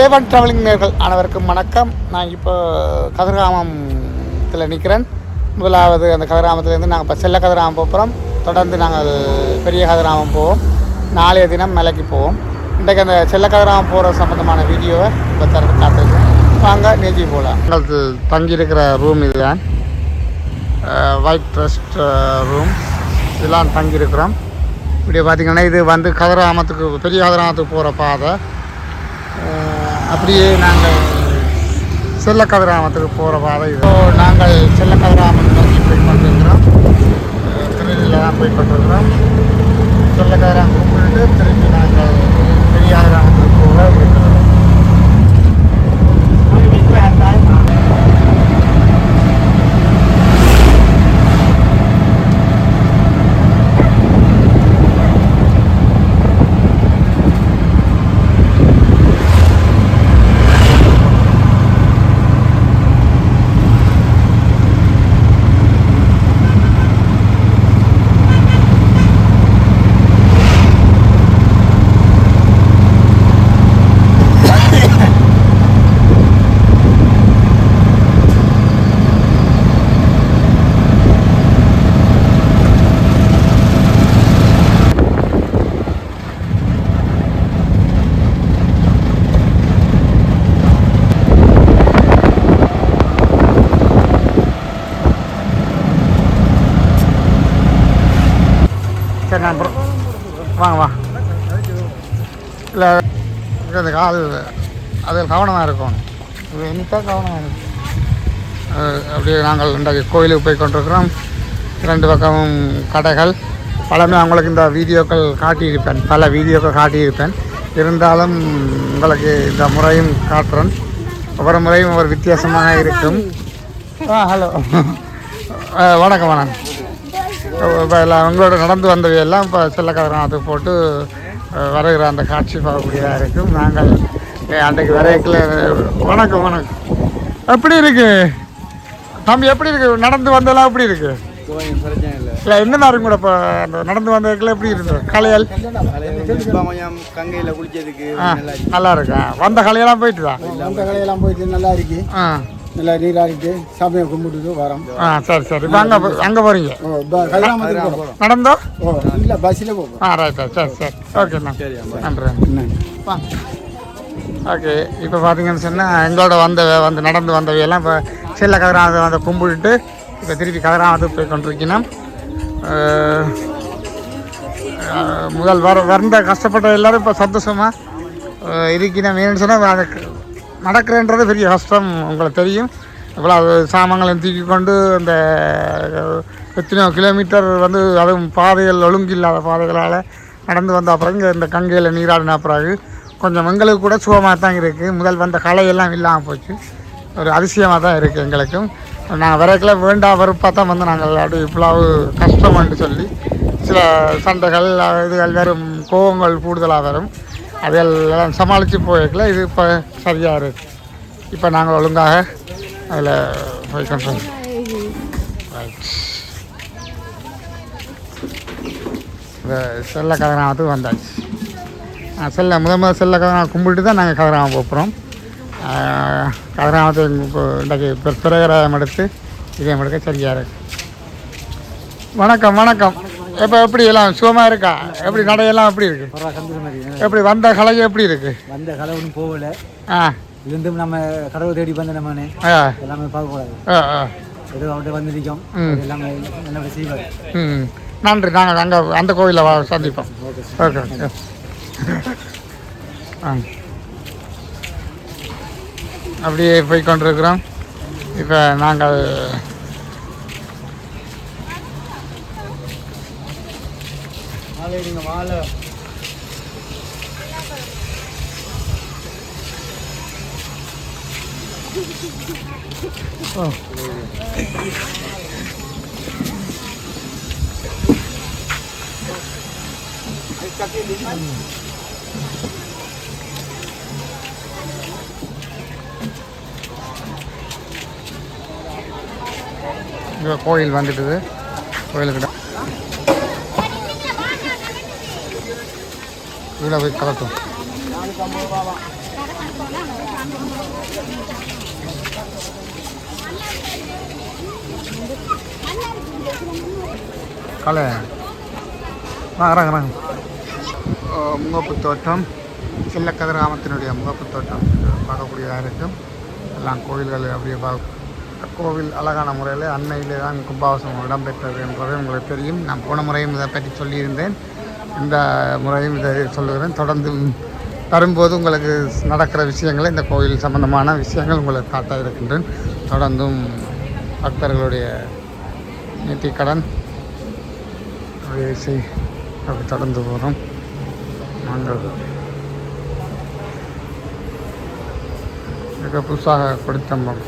A1 travelling நேர்கள் அனைவருக்கும் வணக்கம். நான் இப்போ கதிர்காமத்தில் நிற்கிறேன் முதலாவது அந்த கதிராமத்துலேருந்து நாங்கள் இப்போ செல்ல கதிராமம் போகிறோம் தொடர்ந்து நாங்கள் பெரிய கதிராமம் போவோம். நாளைய தினம் மலைக்கு போவோம். இன்றைக்கு அந்த செல்ல கதிராமம் போகிற சம்மந்தமான வீடியோவை இப்போ தரது காத்திருக்கேன் வாங்க நேஜி போகலாம் எங்களுக்கு தங்கியிருக்கிற ரூம் இதுதான். ஒயிட் ட்ரஸ்ட் ரூம் இதெல்லாம் தங்கியிருக்கிறோம். இப்படி பார்த்திங்கன்னா இது வந்து கதிராமத்துக்கு பெரிய கதிராமத்துக்கு போகிற பாதை. அப்படியே நாங்கள் செல்ல கதிராமத்துக்கு போகிற பாதை இது. நாங்கள் செல்ல கதிராமம் நோக்கி போய் கொண்டிருக்கிறோம். திருநெல்வேலியில் தான் போய் கொண்டிருக்கிறோம். செல்ல கதிராமம் கும்பிட்டு திருப்பி நாங்கள் பெரிய கிராமத்துக்கு போக இருக்கிறோம் சரி நான் அப்புறம் வாங்க வா இல்லை அந்த கால் அதில் கவனமாக இருக்கும் இது கவனமாக இருக்கும் அப்படியே நாங்கள் இன்றைக்கு கோயிலுக்கு போய் கொண்டிருக்கிறோம். ரெண்டு பக்கமும் கடைகள். பலமே அவங்களுக்கு இந்த வீடியோக்கள் காட்டியிருப்பேன். பல வீடியோக்கள் காட்டியிருப்பேன். இருந்தாலும் உங்களுக்கு இந்த முறையும் காட்டுறேன். ஒவ்வொரு முறையும் ஒவ்வொரு வித்தியாசமாக இருக்கும். ஆ ஹலோ. வணக்கம் வணக்கம். இப்போ எல்லாம் உங்களோட நடந்து வந்தவையெல்லாம் இப்போ செல்லக்காரன் அது போட்டு வருகிற அந்த காட்சி பார்க்கக்கூடியதாக இருக்கும். நாங்கள் அன்றைக்கு வரைக்கில் வணக்கம் வணக்கம். எப்படி இருக்கு? தம்பி எப்படி இருக்கு? நடந்து வந்தெல்லாம் எப்படி இருக்கு? இல்லை இல்லை என்ன மாதிரி கூட இப்போ அந்த நடந்து வந்ததுக்குள்ள எப்படி இருந்தது கலையல்? கங்கையில் குளிச்சதுக்கு ஆ நல்லா இருக்கு? வந்த கலையெல்லாம் போயிட்டு தான் அந்த கடையெல்லாம் போயிட்டு நல்லா இருக்கு. ஆ. நல்லா நீராடிட்டு சாமியை கும்பிட்டுட்டு வரோம். ஆ சரி சரி. இப்போ அங்கே அங்கே போகிறீங்க ஓ கதிராமத்துக்கு போகிறோம் நடந்தோ? ஓ இல்லை பஸ்ஸில் போகிறோம் ஆ ரைட் சரி சரி. ஓகேண்ணா நன்றி என்ன? வாங்க ஓகே இப்போ பார்த்தீங்கன்னு சொன்னால் எங்களோட வந்த வந்து நடந்து வந்தவையெல்லாம் இப்போ செல்ல கதிராமத்தை வந்து கும்பிட்டுட்டு இப்போ திருப்பி கதிராமத்துக்கு போய் கொண்டிருக்கணும் முதல் வர வந்த கஷ்டப்பட்ட எல்லாரும் இப்போ சந்தோஷமாக இருக்கணும் ஏன்னு சொன்னால் நடக்கிறேன்றது பெரிய கஷ்டம் உங்களுக்கு தெரியும். இவ்வளோ சாமான்களை தூக்கி கொண்டு அந்த எத்தனையோ கிலோமீட்டர் வந்து அதுவும் பாதைகள் ஒழுங்கு இல்லாத பாதைகளால் நடந்து வந்த அப்புறம் இங்கே இந்த கங்கையில் நீராடின பிறகு கொஞ்சம் எங்களுக்கு கூட சுகமாக தான் இருக்குது முதல் வந்த கலையெல்லாம் இல்லாமல் போச்சு. ஒரு அதிசயமாக தான் இருக்குது எங்களுக்கும். நாங்கள் விரைக்கில் வேண்டாம் வெறுப்பாக தான் வந்து நாங்கள் அப்படி இவ்வளவு கஷ்டம்னு சொல்லி சில சண்டைகள் இதுகள் வெறும் கோபங்கள் கூடுதலாக வரும். அதெல்லாம் சமாளித்து போயிருக்கல. இது இப்போ சரியாக இருக்குது இப்போ நாங்கள் ஒழுங்காக அதில் போய் கொண்டு இந்த செல்ல கதிராமத்துக்கு வந்தாச்சு. செல்ல முத முதல் செல்ல கதிராமம் கும்பிட்டு தான் நாங்கள் கதிராமம் போகிறோம் கதிராமத்தை இப்போ இன்றைக்கு பிற- பிரகராயம் எடுத்து இதயம் எடுக்க சரியாக இருக்கு. வணக்கம் வணக்கம். இப்போ எப்படி எல்லாம் சுகமாக இருக்கா? எப்படி நடையெல்லாம் எப்படி இருக்கு? எப்படி வந்த கலை எப்படி இருக்கு? வந்த கடவுளும் போகல. ஆ. இருந்தும் நம்ம கடவுள் தேடி வந்த நம்மனே ஆ. எல்லாமே பார்க்கக்கூடாது. ஆ ஆ. ஏதோ அவர்கிட்ட வந்திருக்கோம். எல்லாமே நல்லபடி செய்வார். ம் நன்றி. நாங்கள் அங்கே அந்த கோயிலில் சந்திப்போம். ஓகே ஓகே ஆ. அப்படியே போய் கொண்டிருக்கிறோம் இப்போ நாங்கள் மாலை நீங்கள் மாலை ஓ இங்கே கோயில் வந்துட்டுது. கோயிலுக்கிட்ட இதில் போய் கலட்டும். கலை. முகப்பு தோட்டம். செல்லக்கதிர் கிராமத்தினுடைய முகப்பு தோட்டம். பார்க்கக்கூடியதாக இருக்கும் எல்லாம் கோவில்கள் அப்படியே பார்க்க கோவில் அழகான முறையில் அன்னையிலே தான் கும்பாவசம் இடம்பெற்றது என்பது உங்களுக்கு தெரியும். நான் போன முறையும் இதை பற்றி சொல்லியிருந்தேன். இந்த முறையும் இதை சொல்லுகிறேன். தொடர்ந்து வரும்போது உங்களுக்கு நடக்கிற விஷயங்களை இந்த கோயில் சம்பந்தமான விஷயங்கள் உங்களுக்கு காட்ட இருக்கின்றேன். தொடர்ந்தும் பக்தர்களுடைய நீட்டிக்கடன் அப்படியே செய் அப்படி தொடர்ந்து போகிறோம் நாங்கள் மிக புதுசாக கொடித்தம்பம்.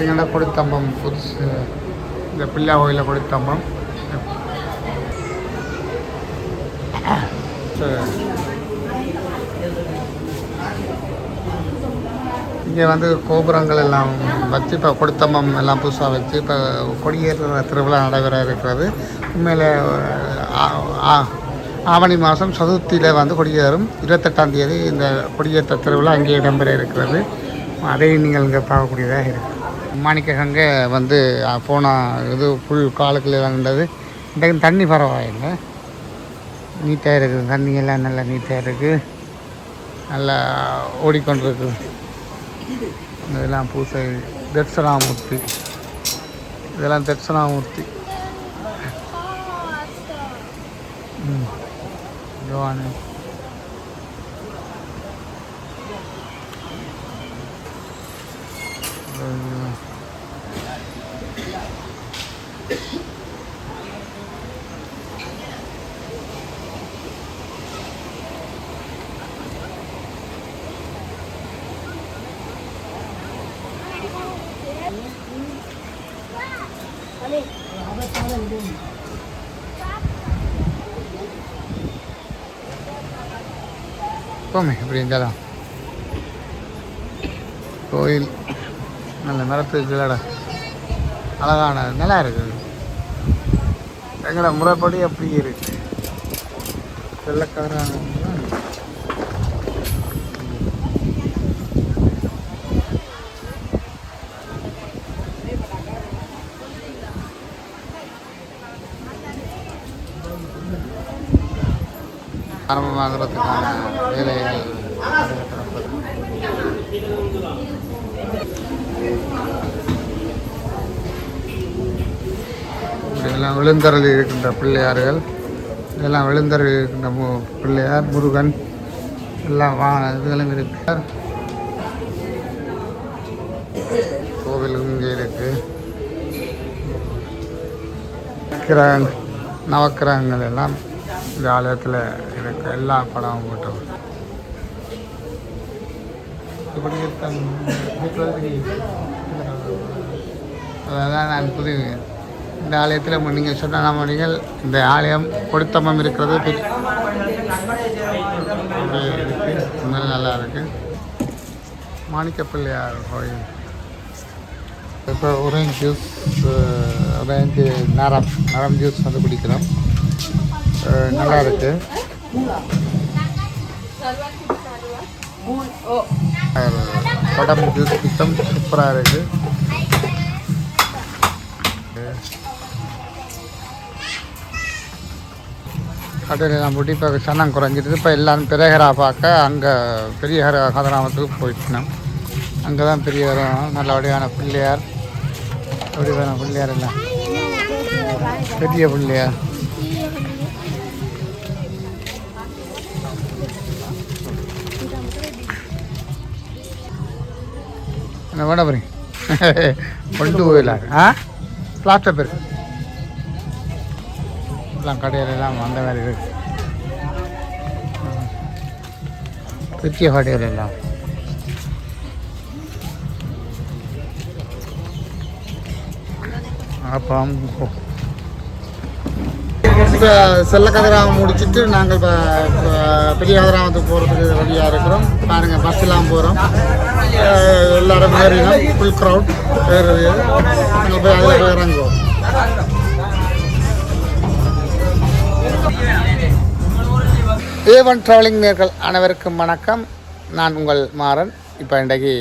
எங்கள்ட கொடித்தம்பம் புதுசு இந்த பிள்ளை கோயிலில் கொடித்தம்பம். இங்கே வந்து கோபுரங்கள் எல்லாம் வச்சு இப்போ கொடித்தம்பம் எல்லாம் புதுசாக வச்சு இப்போ கொடியேற்ற திருவிழா நடைபெற இருக்கிறது. உண்மையில் ஆ- ஆவணி மாதம் சதுர்த்தியில் வந்து கொடியேறும். இருபத்தெட்டாம் தேதி இந்த கொடியேற்ற திருவிழா அங்கே இடம்பெற இருக்கிறது. அதை நீங்கள் இங்கே பார்க்கக்கூடியதாக இருக்குது மாணிக்ககங்க வந்து போன இது புல் காலுக்குள்ள இருந்தது இன்றைக்கு தண்ணி பரவாயில்லை. நீட்டாக இருக்குது தண்ணியெல்லாம் நல்லா நீட்டாக இருக்குது நல்லா ஓடிக்கொண்டிருக்கு இதெல்லாம் பூசை தட்சணாமூர்த்தி. இதெல்லாம் தட்சணாமூர்த்தி. ம். எப்போவுமே போமே இப்படி இருந்தாலும் கோயில் நல்ல மரத்து கீழட அழகான நல்லா இருக்குது எங்களோட முறைப்படி அப்படி இருக்கு வெள்ளக்காரன் ஆரம்பமாகிறதுக்கான வேலைகள் இதெல்லாம் விழுந்தரில் இருக்கின்ற பிள்ளையார்கள் இதெல்லாம் விழுந்தரில் இருக்கின்ற மு பிள்ளையார் முருகன் எல்லாம் வா இதுகளும் இருக்கிறார் கோவில் இங்கே இருக்குது கிரகங் நவக்கிரகங்கள் எல்லாம் இந்த ஆலயத்தில் எனக்கு எல்லா படமும் போட்டவர் இப்படி அதான் நான் புதிய இந்த ஆலயத்தில் நீங்கள் சொன்ன நம்ம நீங்கள் இந்த ஆலயம் பொருத்தமம் இருக்கிறது. இருக்குது நல்லா இருக்கு. மாணிக்க பிள்ளையார் கோயில்? இப்போ ஒரேஞ்ச் ஜூஸ் ஒரேஞ்சு நரம் நரம் ஜூஸ் வந்து குடிக்கிறோம். நல்லா இருக்கு. உடம்புக்கு படம் சூப்பராக இருக்கு. கடையில் போட்டு இப்போ சனம் குறைஞ்சிட்டு இப்போ எல்லாரும் பெரியகரா பார்க்க அங்கே பெரியகர கதிராமத்துக்கு போயிட்டோம் அங்கே தான் பெரியகரம் நல்லபடியான பிள்ளையார். அப்படியான பிள்ளையார் இல்லை. பெரிய பிள்ளையார். என்ன வேണ്ട போறீங்க கொண்டு போயிடலாம். ஆ? பிளாஸ்டர் பேர் எல்லாம் கடையில எல்லாம் அந்த மாதிரி இருக்கு. பெரிய கடையில் எல்லாம். அப்புறம் இப்போ செல்ல கதிராமம் முடிச்சுட்டு நாங்கள் இப்போ பெரிய கதிராமத்துக்கு போகிறதுக்கு ரெடியாக இருக்கிறோம். பாருங்கள் பஸ்ஸெல்லாம் போகிறோம் எல்லாரும் ஏறினோம் ஃபுல் க்ரௌட் ஏறுறது நாங்கள் போய் அதில் போய் இறங்குவோம் ஏ ட்ராவலிங் நேர்கள் அனைவருக்கும் வணக்கம். நான் உங்கள் மாறன். இப்போ இன்றைக்கு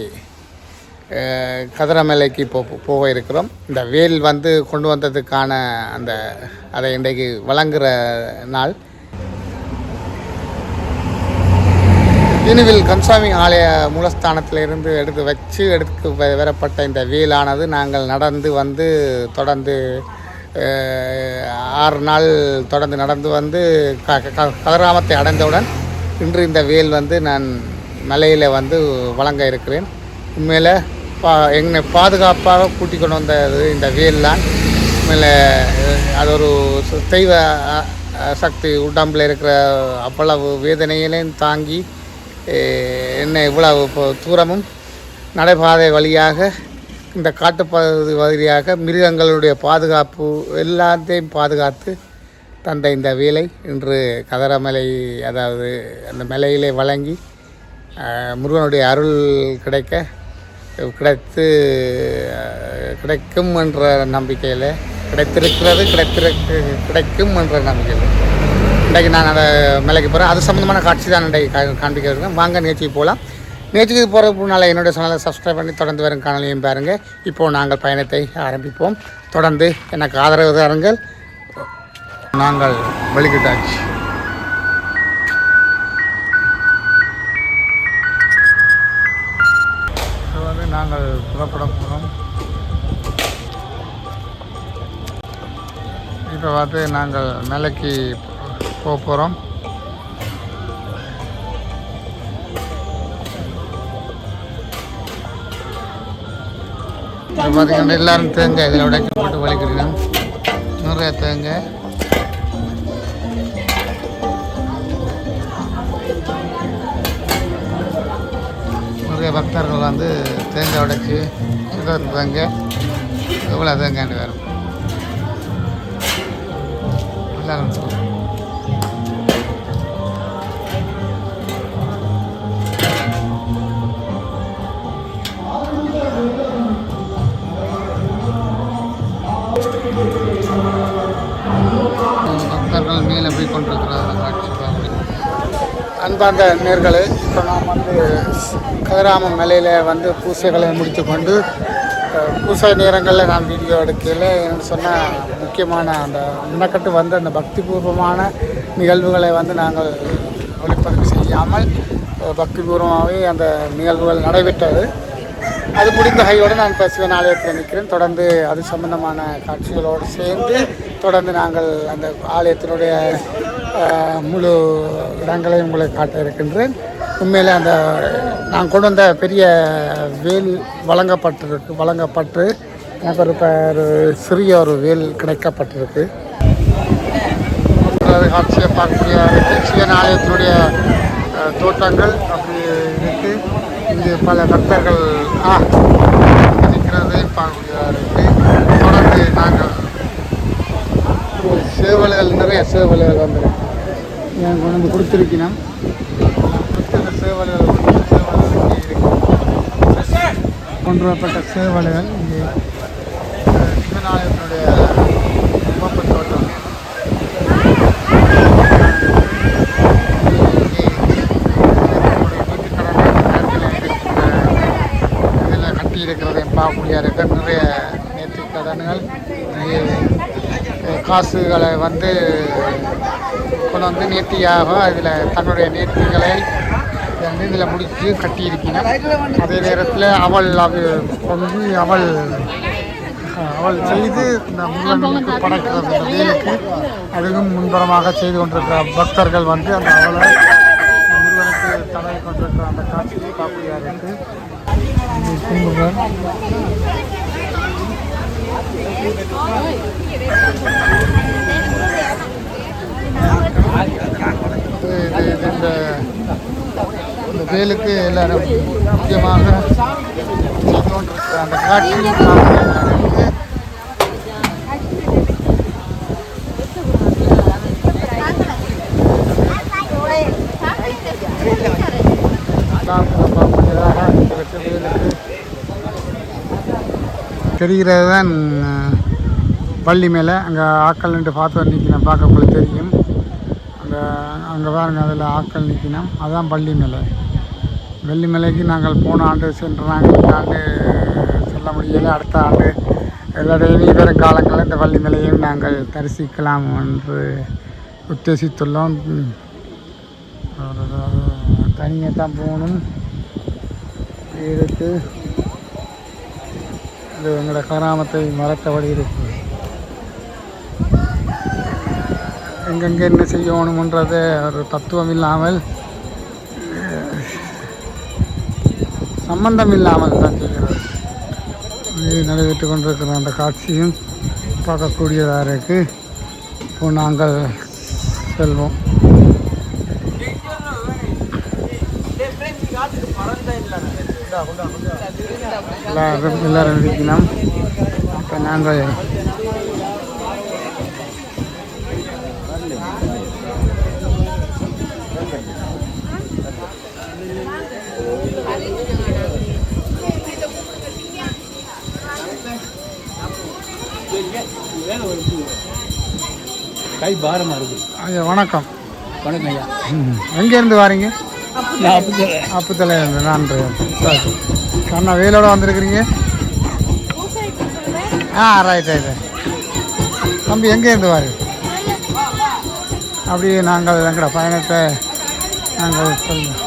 கதிரமலைக்கு போ போக இருக்கிறோம். இந்த வேல் வந்து கொண்டு வந்ததுக்கான அந்த அதை இன்றைக்கு வழங்குகிற நாள். திருவில் கம்சாமி ஆலய மூலஸ்தானத்திலிருந்து எடுத்து வச்சு எடுத்து வரப்பட்ட இந்த வேலானது நாங்கள் நடந்து வந்து தொடர்ந்து ஆறு நாள் தொடர்ந்து நடந்து வந்து க க- கதிராமத்தை அடைந்தவுடன் இன்று இந்த வேல் வந்து நான் மலையில் வந்து வழங்க இருக்கிறேன். உண்மையில் பா என்னை பாதுகாப்பாக கூட்டிக் கொண்டு வந்தது இந்த வேல் தான் உண்மையில் அது ஒரு தெய்வ சக்தி உடம்பில் இருக்கிற அவ்வளவு வேதனைகளையும் தாங்கி என்னை இவ்வளவு இப்போ தூரமும் நடைபாதை வழியாக இந்த காட்டுப்பகுதி வழியாக மிருகங்களுடைய பாதுகாப்பு எல்லாத்தையும் பாதுகாத்து தந்த இந்த வேலை இன்று கதரமலை அதாவது அந்த மலையிலே வழங்கி முருகனுடைய அருள் கிடைக்க கிடைத்து கிடைக்கும் என்ற நம்பிக்கையில் கிடைத்திருக்கிறது கிடைத்திருக்கு கிடைக்கும் என்ற நம்பிக்கையில். இன்றைக்கு நான் அந்த மலைக்கு போகிறேன் அது சம்மந்தமான காட்சி தான் இன்றைக்கு கா- காண்பிக்க இருக்கேன் வாங்க நிகழ்ச்சிக்கு போகலாம் நிகழ்ச்சிக்கு போகிறதுக்கு முன்னால் என்னுடைய சேனலை சப்ஸ்கிரைப் பண்ணி தொடர்ந்து வரும் காணொலியும் பாருங்கள் இப்போது நாங்கள் பயணத்தை ஆரம்பிப்போம். தொடர்ந்து எனக்கு ஆதரவு தாருங்கள். நாங்கள் வெளிக்கிட்டாச்சு. வந்து நாங்கள் புறப்பட போகிறோம் இப்போ வந்து நாங்கள் மேலைக்கு போக போகிறோம் இப்போ பார்த்தீங்கன்னா எல்லாரும் தேங்காய் இதில் உடைக்க போட்டு வலிக்கிறோம் நிறைய தேங்காய். நிறைய பக்தர்கள் வந்து தேங்காய் உடைச்சி சுகர் தேங்காய் எவ்வளோ தேங்காய்னு வேறு. எல்லாரும் அன்பார்ந்த நேர்களே இப்போ நாம் வந்து கதிராமம் மலையில் வந்து பூசைகளை முடித்து கொண்டு பூசை நேரங்களில் நான் வீடியோ எடுக்கையில் என்று சொன்னால் முக்கியமான அந்த முன்னக்கட்டு வந்து அந்த பக்திபூர்வமான நிகழ்வுகளை வந்து நாங்கள் ஒளிப்பதிவு செய்யாமல் பக்திபூர்வமாகவே அந்த நிகழ்வுகள் நடைபெற்றது. அது முடிந்த கையோடு நான் பசுவன் ஆலயத்தில் நிற்கிறேன். தொடர்ந்து அது சம்பந்தமான காட்சிகளோடு சேர்ந்து தொடர்ந்து நாங்கள் அந்த ஆலயத்தினுடைய முழு இடங்களையும் உங்களை காட்ட இருக்கின்றேன். உண்மையில் அந்த நான் கொண்டு வந்த பெரிய வேல் வழங்கப்பட்டிருக்கு வழங்கப்பட்டு எனக்கு ஒரு ஒரு சிறிய ஒரு வேல் கிடைக்கப்பட்டிருக்கு. காட்சியை பார்க்கக்கூடிய இருக்கு சிவன் ஆலயத்தினுடைய தோட்டங்கள் அப்படி இருக்கு. இங்கு பல பக்தர்கள் ஆ நிற்கிறது பார்க்கக்கூடியதாக இருக்கு. தொடர்ந்து நாங்கள் சேவல்கள் நிறைய சேவல்கள் வந்துருக்கு. எனக்கு கொண்டு வந்து கொடுத்துருக்கணும் கொடுத்த சேவல்கள் சேவல்கள் இங்கே இருக்கு கொண்டு வரப்பட்ட சேவல்கள் இங்கே அஹ், தோட்டம். இதில் கட்டி இருக்கிறதை பார்க்கக்கூடிய இருக்க நிறைய நேர்த்தி கடன்கள் காசுகளை வந்து கொண்டு வந்து நேர்த்தியாக அதில் தன்னுடைய நேர்த்திகளை வந்து இதில் முடித்து கட்டியிருக்கணும் அதே நேரத்தில் அவள் அது பொங்கி அவள் அவள் செய்து இந்த முருகனுக்கு படைக்கிறது. வேலுக்கு அதுவும் முன்புறமாக செய்து கொண்டிருக்கிற பக்தர்கள் வந்து அந்த அவளை முருகனுக்கு தடவி கொண்டிருக்கிற அந்த காட்சியை பார்க்கக்கூடியதாக இருக்கு இங்கே இது இந்த இந்த வேலுக்கு எல்லாரும் முக்கியமாக அந்த காட்சி. தெரிகிறது தான் பள்ளி மேலே அங்கே ஆக்கள் நின்று பார்த்து நிற்கிறேன் பார்க்க உங்களுக்கு தெரியும் அந்த அங்கே பாருங்க அதில் ஆட்கள் நிற்கணும் அதுதான் பள்ளிமலை வெள்ளிமலைக்கு நாங்கள் போன ஆண்டு சென்ற நாங்கள் இந்த ஆண்டு செல்ல முடியலை. அடுத்த ஆண்டு எல்லாருடைய இனி வரும் காலங்களில் இந்த வள்ளிமலையும் நாங்கள் தரிசிக்கலாம் என்று உத்தேசித்துள்ளோம். தனியாக தான் போகணும். இருக்குது இது எங்களோட கிராமத்தை மறத்தபடி இருக்குது எங்கெங்கே என்ன செய்யணுமன்றது ஒரு தத்துவம் இல்லாமல் சம்பந்தம் இல்லாமல் தான் செய்கிறது இது நடைபெற்று கொண்டிருக்கிற அந்த காட்சியும் பார்க்கக்கூடியதாக இருக்கு. இப்போ நாங்கள் செல்வோம். எல்லாரும் எல்லாரும் இருக்கணும் இப்போ நாங்கள் கை பாரமாக இருக்கு. ஐயா வணக்கம். வணக்கம் ஐயா. எங்கேருந்து வாரீங்க? நான் அப்புத்தலை. சரி. அண்ணா வெயிலோட வந்திருக்கிறீங்க? ஆ ரைட் ரைட் தம்பி எங்கேருந்து வாரு அப்படியே நாங்கள் எங்களோட பயணத்தை நாங்கள் சொல்லுவோம்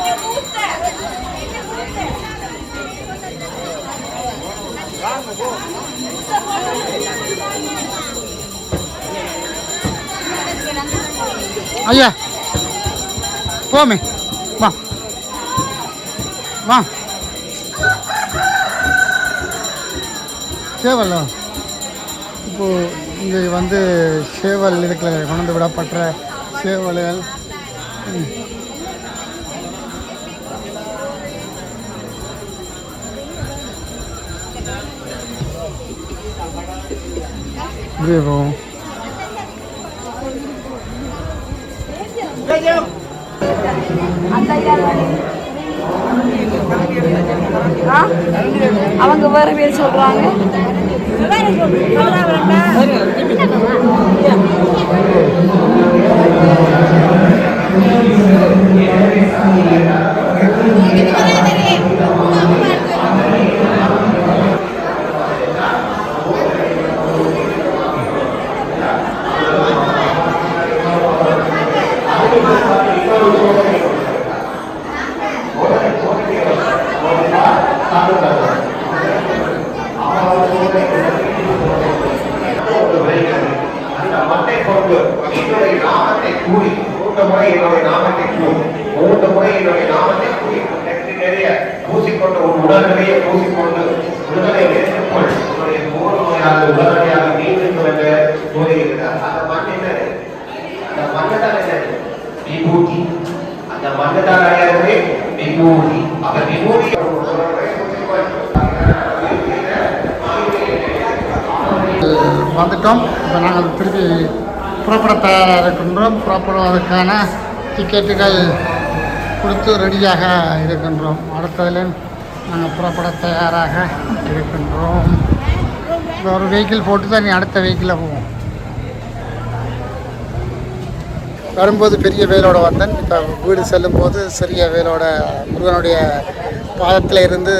ஐயா. போமே. வா. வா. சேவல். இப்போ இங்கே வந்து சேவல் இருக்கிற கொண்டு விடப்பட்ட சேவல்கள். ம். இப்படியே ஆ? அவங்க வேற பேர் சொல்றாங்க அந்த இருக்கின்றோம் புறப்படுவதற்கான டிக்கெட்டுகள் கொடுத்து ரெடியாக இருக்கின்றோம். அடுத்ததில் நாங்கள் புறப்பட தயாராக இருக்கின்றோம். இப்போ ஒரு வெஹிக்கிள் போட்டு தான் நீ அடுத்த வெஹிக்கிளில் போவோம். வரும்போது பெரிய வேலோட வந்தேன். இப்போ வீடு செல்லும்போது சிறிய வேலோட முருகனுடைய பாதத்தில் இருந்து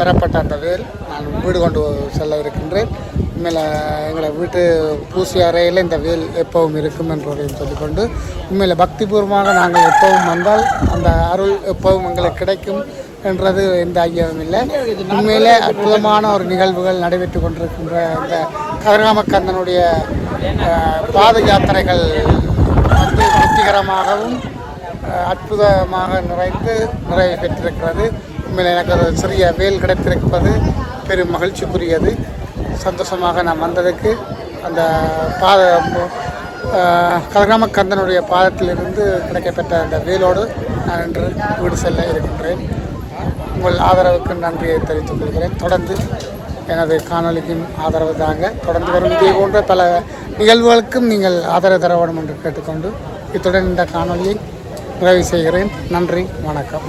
தரப்பட்ட அந்த வேல் நான் வீடு கொண்டு செல்ல இருக்கின்றேன். உண்மையில் எங்களோட வீட்டு பூசி அறையில் இந்த வேல் எப்பவும் இருக்கும் என்பதையும் சொல்லிக்கொண்டு உண்மையில் பக்திபூர்வமாக நாங்கள் எப்பவும் வந்தால் அந்த அருள் எப்பவும் எங்களுக்கு கிடைக்கும் என்றது எந்த ஐயமும் இல்லை. உண்மையிலே அற்புதமான ஒரு நிகழ்வுகள் நடைபெற்று கொண்டிருக்கின்ற இந்த கதிராமக்கந்தனுடைய பாத யாத்திரைகள் வந்து வெற்றிகரமாகவும் அற்புதமாக நிறைந்து நிறைவு பெற்றிருக்கிறது. உண்மையில் எனக்கு ஒரு சிறிய வேல் கிடைத்திருப்பது பெரும் மகிழ்ச்சிக்குரியது. சந்தோஷமாக நான் வந்ததுக்கு அந்த பாத அஹ், கந்தனுடைய பாதத்திலிருந்து கிடைக்கப்பெற்ற அந்த வேலோடு நான் இன்று வீடு செல்ல இருக்கின்றேன். உங்கள் ஆதரவுக்கு நன்றியை தெரிவித்துக் கொள்கிறேன். தொடர்ந்து எனது காணொலிக்கும் ஆதரவு தாங்க. தொடர்ந்து வரும் இதே போன்ற பல நிகழ்வுகளுக்கும் நீங்கள் ஆதரவு தர வேண்டும் என்று கேட்டுக்கொண்டு இத்துடன் இந்த காணொலியை நிறைவு செய்கிறேன். நன்றி வணக்கம்.